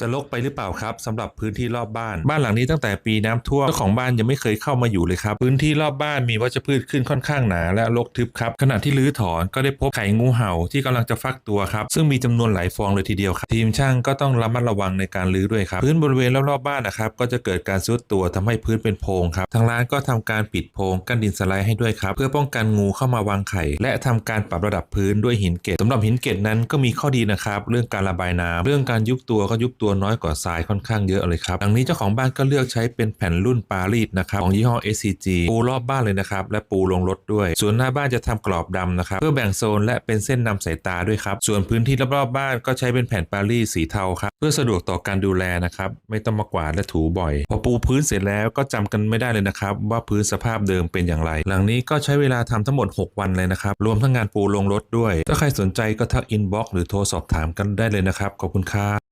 จะลกไปหรือเปล่าครับสำหรับพื้นที่รอบบ้าน บ้านหลังนี้ตั้งแต่ปีน้ำท่วมเจ้าของบ้านยังไม่เคยเข้ามาอยู่เลยครับ พื้นที่รอบบ้านมีวัชพืชขึ้นค่อนข้างหนาและรกทึบครับขณะที่รื้อถอนก็ได้พบไข่งูเห่าที่กำลังจะฟักตัวครับซึ่งมีจำนวนหลายฟองเลยทีเดียวครับทีมช่างก็ต้องระมัดระวังในการรื้อด้วยครับพื้นบริเวณรอบๆบ้านนะครับก็จะเกิดการซุดตัวทำให้พื้นเป็นโพรงครับทางร้านก็ทำการปิดโพรงกั้นดินสไลด์ให้ด้วยครับเพื่อป้องกันงูเข้ามาวางไข่ และทำการปรับระดับพื้นด้วยหินเกล็ดสำหรับหินเกล็ดนั้นก็มีข้อดีนะครับเรื่องการระบายน้ำเรื่องการยุบตัวก็ยุบตัวน้อยกว่าทรายค่อนข้างเยอะเลยครับดังนี้เจ้าของบ้านก็เลือกใช้เป็นแผ่นรุ่นปารีสนะครับของยี่ห้อ SCG ปูรอบบ้านเลยนะครับและปูลงรถด้วย ส่วนหน้าบ้านจะทำกรอบดำนะครับเพื่อแบ่งโซนและเป็นเส้นนำสายตาด้วยครับส่วนพื้นที่รอบๆบ้านก็ใช้เป็นแผ่นปารีสสีเทาครับเพื่อสะดวกต่อการดูแลนะครับไม่ต้องมากวาดและถูบ่อย พอปูพื้นเสร็จแล้วก็จำกันไม่ได้เลยนะครับว่าพื้นสภาพเดิมเป็นอย่างไร หลังนี้ก็ใช้เวลาทำทั้งหมด 6 วันเลยนะครับรวมทั้งงานปูลงรถด้วย ถ้าใครสนใจก็ทักอินบ็อกซ์หรือโทรสอบถามกันได้เลยนะครับขอบคุณครับ